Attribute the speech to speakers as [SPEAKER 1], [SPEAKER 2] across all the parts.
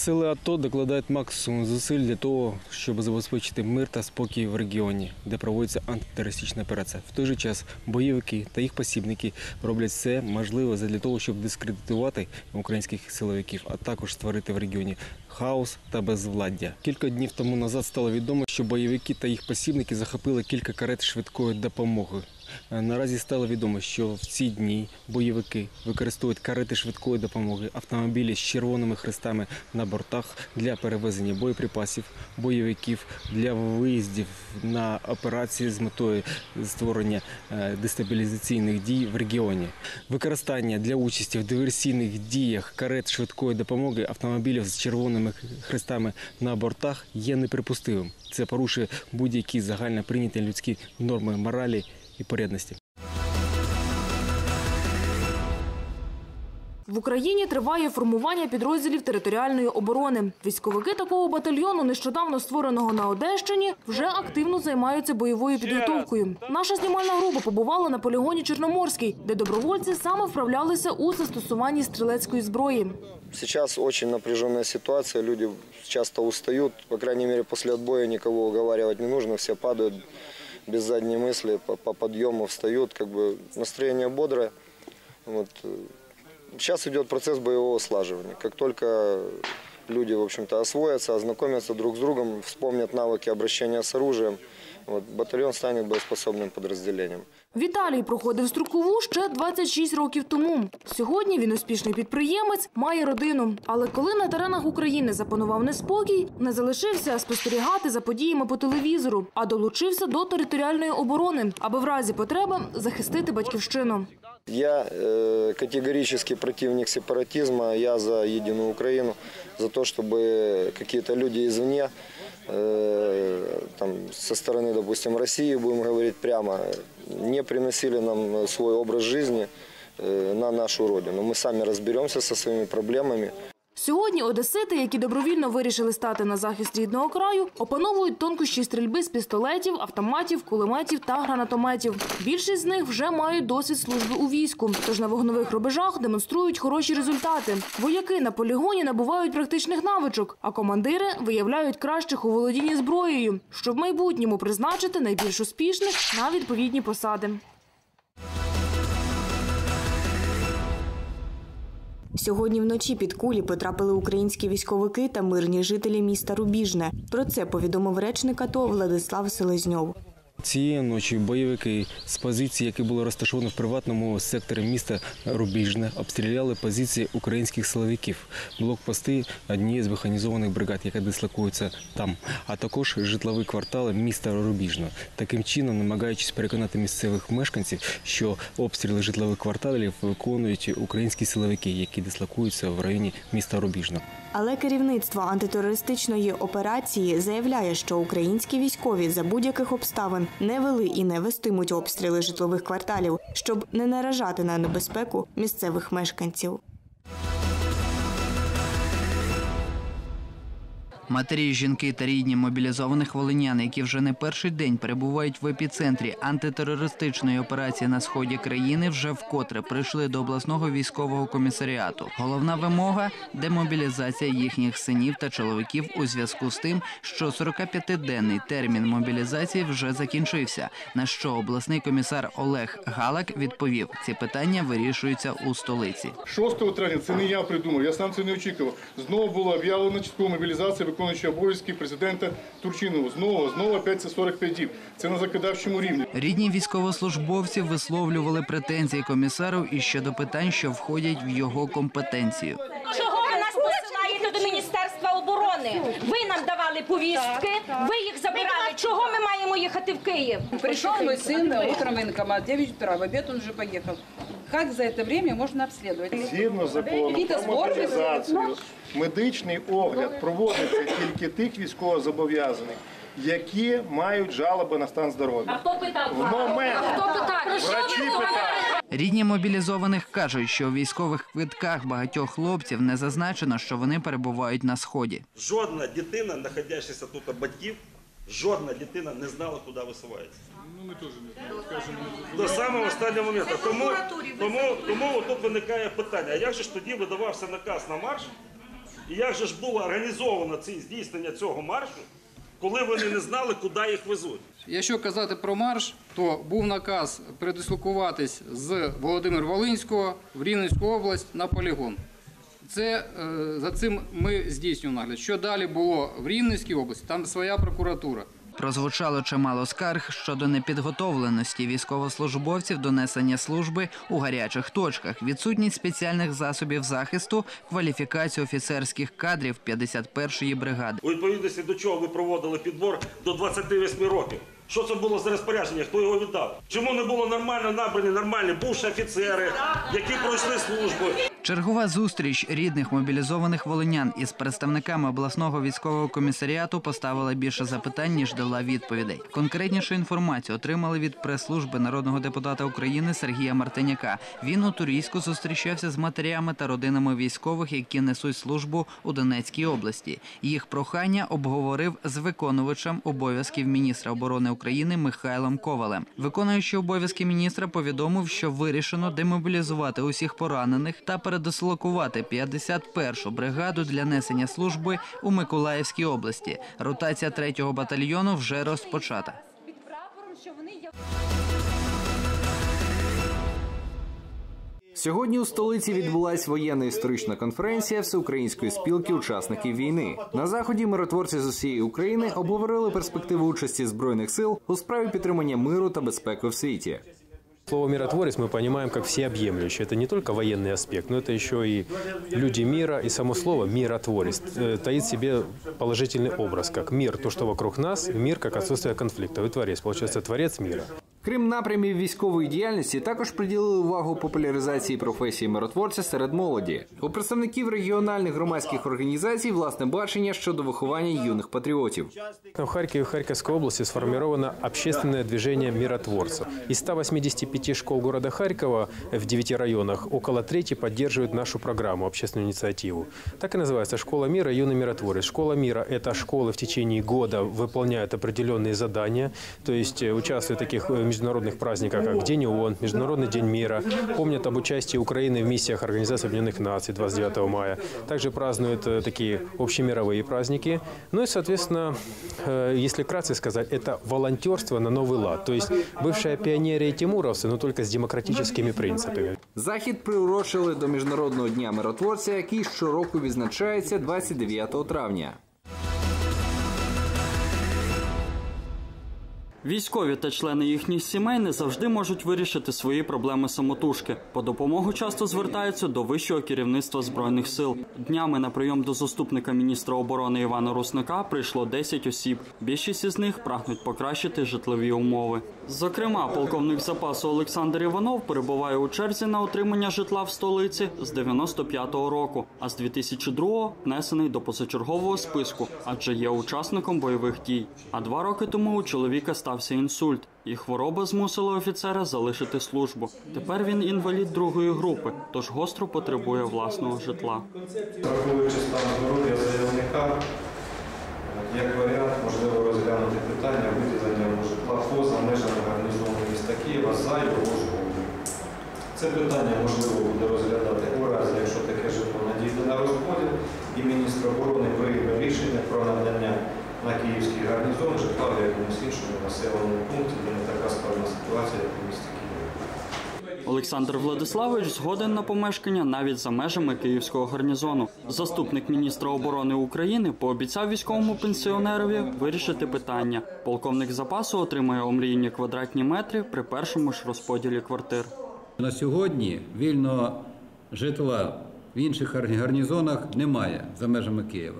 [SPEAKER 1] Сили АТО докладають максимум зусиль для того, щоб забезпечити мир та спокій в регіоні, де проводиться антитерористична операція. В той же час бойовики та їх посібники роблять все можливе для того, щоб дискредитувати українських силовиків, а також створити в регіоні хаос та безвладдя. Кілька днів тому назад стало відомо, що бойовики та їх посібники захопили кілька карет швидкої допомоги. Е, Наразі стало відомо, що в ці дні бойовики використовують карети швидкої допомоги, автомобілі з червоними хрестами на бортах для перевезення боєприпасів, бойовиків для виїздів на операції з метою створення е, дестабілізаційних дій в регіоні. Використання для участі в диверсійних діях карет швидкої допомоги автомобілів з червоними хрестами на бортах є неприпустимим. Це порушує будь-які загально прийняті людські норми моралі і порядності.
[SPEAKER 2] В Україні триває формування підрозділів територіальної оборони. Військовики такого батальйону, нещодавно створеного на Одещині, вже активно займаються бойовою підготовкою. Наша знімальна група побувала на полігоні Чорноморський, де добровольці саме вправлялися у застосуванні стрілецької зброї.
[SPEAKER 3] Сейчас очень напряженная ситуация, люди часто устают. По крайней мере, после отбоя никого уговаривать не нужно, все падают без задней мысли, по, по подъему встают, как бы настроение бодрое. Вот. э, Сейчас идет процесс боевого слаживания. Как только люди, в общем-то, освоятся, ознакомятся друг с другом, вспомнят навыки обращения с оружием, вот, батальон станет боеспособным подразделением.
[SPEAKER 2] Віталій проходив строкову ще 26 років тому. Сьогодні він успішний підприємець, має родину. Але коли на теренах України запанував неспокій, не залишився спостерігати за подіями по телевізору, а долучився до територіальної оборони, аби в разі потреби захистити батьківщину.
[SPEAKER 3] Я э, категорический противник сепаратизма. Я за единую Украину, за то, чтобы какие-то люди извне, э, там, со стороны, допустим, России, будем говорить прямо, не приносили нам свой образ жизни э, на нашу родину. Мы сами разберемся со своими проблемами.
[SPEAKER 2] Сьогодні одесити, які добровільно вирішили стати на захист рідного краю, опановують тонкощі стрільби з пістолетів, автоматів, кулеметів та гранатометів. Більшість з них вже мають досвід служби у війську, тож на вогневих рубежах демонструють хороші результати. Вояки на полігоні набувають практичних навичок, а командири виявляють кращих у володінні зброєю, щоб в майбутньому призначити найбільш успішних на відповідні посади.
[SPEAKER 4] Сьогодні вночі під кулі потрапили українські військовики та мирні жителі міста Рубіжне. Про це повідомив речник АТО Владислав Селезньов.
[SPEAKER 1] Цієї ночі бойовики з позицій, які були розташовані в приватному секторі міста Рубіжне, обстріляли позиції українських силовиків, блокпости однієї з механізованих бригад, яка дислокується там, а також житлові квартали міста Рубіжне. Таким чином, намагаючись переконати місцевих мешканців, що обстріли житлових кварталів виконують українські силовики, які дислокуються в районі міста Рубіжне.
[SPEAKER 4] Але керівництво антитерористичної операції заявляє, що українські військові за будь-яких обставин не вели і не вестимуть обстріли житлових кварталів, щоб не наражати на небезпеку місцевих мешканців.
[SPEAKER 5] Матері, жінки та рідні мобілізованих волинян, які вже не перший день перебувають в епіцентрі антитерористичної операції на сході країни, вже вкотре прийшли до обласного військового комісаріату. Головна вимога демобілізація їхніх синів та чоловіків у зв'язку з тим, що 45-денний термін мобілізації вже закінчився. На що обласний комісар Олег Галак відповів: ці питання вирішуються у столиці.
[SPEAKER 6] 6 травня це не я придумав, я сам це не очікував. Знову було об'явлено часткову мобілізацію виконуючого обов'язки президента Турчинова. Знову, знову опять це 45 діб. Це на законодавчому рівні.
[SPEAKER 5] Рідні військовослужбовців висловлювали претензії комісару і щодо питань, що входять в його компетенцію.
[SPEAKER 7] Чого ви нас посилаєте до Міністерства оборони? Ви нам давали повістки, ви їх забирали. Чого ми маємо їхати в Київ?
[SPEAKER 8] Пришел мой сын утром в военкомат, 9 утра, в обед он уже поехал. Как за это время можно обследовать?
[SPEAKER 6] Згідно закону про мобілізацію, медичний огляд проводиться тільки тих військовозобов'язаних, які мають жалоби на стан здоров'я.
[SPEAKER 7] Хто питав?
[SPEAKER 6] В момент
[SPEAKER 7] Хто питав?
[SPEAKER 6] врачі питають.
[SPEAKER 5] Рідні мобілізованих кажуть, що у військових квитках багатьох хлопців не зазначено, що вони перебувають на сході.
[SPEAKER 9] Жодна дитина, знаходящася тут батьків, жодна дитина не знала, куди висувається. Ну, ми теж не знаємо, До самого останнього моменту. Тому, тому, тому тут виникає питання, а як же ж тоді видавався наказ на марш, І як же ж було організовано це здійснення цього маршу, коли вони не знали, куди їх везуть?
[SPEAKER 10] Якщо казати про марш, то був наказ передислокуватись з Володимир Волинського в Рівненську область на полігон. Це е, за цим ми здійснюємо нагляд. Що далі було в Рівненській області? Там своя прокуратура.
[SPEAKER 5] Прозвучало чимало скарг щодо непідготовленості військовослужбовців до несення служби у гарячих точках, відсутність спеціальних засобів захисту, кваліфікацію офіцерських кадрів 51-ї бригади.
[SPEAKER 9] У відповідності до чого ви проводили підбор до 28 років? Що це було за розпорядження? Хто його віддав? Чому не було нормально набрані нормальні бувші офіцери, які пройшли службу?
[SPEAKER 5] Чергова зустріч рідних мобілізованих волинян із представниками обласного військового комісаріату поставила більше запитань ніж дала відповідей. Конкретнішу інформацію отримали від прес-служби народного депутата України Сергія Мартиняка. Він у Турійську зустрічався з матерями та родинами військових, які несуть службу у Донецькій області. Їх прохання обговорив з виконувачем обов'язків міністра оборони України Михайлом Ковалем. Виконуючий обов'язки міністра повідомив, що вирішено демобілізувати усіх поранених та передислокувати 51-шу бригаду для несення служби у Миколаївській області. Ротація 3-го батальйону вже розпочата.
[SPEAKER 11] Сьогодні у столиці відбулась воєнна історична конференція Всеукраїнської спілки учасників війни. На заході миротворці з усієї України обговорили перспективи участі збройних сил у справі підтримання миру та безпеки в світі.
[SPEAKER 12] Слово «миротворец» мы понимаем как всеобъемлющее. Это не только военный аспект, но это еще и люди мира. И само слово «миротворец» э, таит в себе положительный образ, как мир, то, что вокруг нас, мир, как отсутствие конфликта. И творец, получается, творец мира.
[SPEAKER 11] Крім напрямів військової діяльності, також приділили увагу популяризації професії миротворця серед молоді. У представників регіональних громадських організацій власне бачення щодо виховання юних патріотів.
[SPEAKER 12] В Харькове и Харьковской области сформировано общественное движение миротворцев. Из 185 школ города Харькова в 9 районах около трети поддерживают нашу программу, общественную инициативу. Так и называется «Школа мира. Юный миротворец». Школа мира – это школы в течение года выполняют определенные задания, то есть э, участвуют в таких э, международных праздниках, как День ООН, Международный день мира, помнят об участии Украины в миссиях Организации Объединенных Наций 29 мая. Также празднуют э, такие общемировые праздники. Ну и, соответственно, э, если кратко сказать, это волонтерство на новый лад. То есть бывшая пионерия и тимуровцы, но только с демократическими принципами.
[SPEAKER 11] Захід приурочили до міжнародного дня миротворця, який щороку відзначається 29 травня.
[SPEAKER 13] Військові та члени їхніх сімей не завжди можуть вирішити свої проблеми самотужки. По допомогу часто звертаються до вищого керівництва збройних сил. Днями на прийом до заступника міністра оборони Івана Русника прийшло 10 осіб. Більшість із них прагнуть покращити житлові умови. Зокрема, полковник запасу Олександр Іванов перебуває у черзі на отримання житла в столиці з 95-го року, а з 2002-го внесений до позачергового списку, адже є учасником бойових дій. А два роки тому у чоловіка стався інсульт, і хвороба змусила офіцера залишити службу. Тепер він інвалід другої групи, тож гостро потребує власного житла.
[SPEAKER 14] Враховуючи стан здоров'я заявника, як варіант можливо розглянути питання виділення житла поза межами гарнізону міста Києва за його згодою. Це питання можливо буде розглядати у разі, якщо таке житло надійде на розподіл, і міністр оборони прийме рішення про надання на київський гарнізон житла в якомусь іншому населеному пункті, де не така складна ситуація, як у місті Києві.
[SPEAKER 13] Олександр Владиславович згоден на помешкання навіть за межами київського гарнізону. Заступник міністра оборони України пообіцяв військовому пенсіонерові вирішити питання. Полковник запасу отримає омріяні квадратні метри при першому ж розподілі квартир.
[SPEAKER 15] На сьогодні вільного житла в інших гарнізонах немає за межами Києва.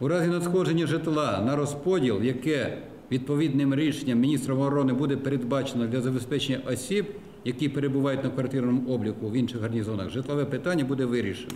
[SPEAKER 15] У разі надходження житла на розподіл, яке відповідним рішенням міністра оборони буде передбачено для забезпечення осіб, які перебувають на квартирному обліку в інших гарнізонах, житлове питання буде вирішено.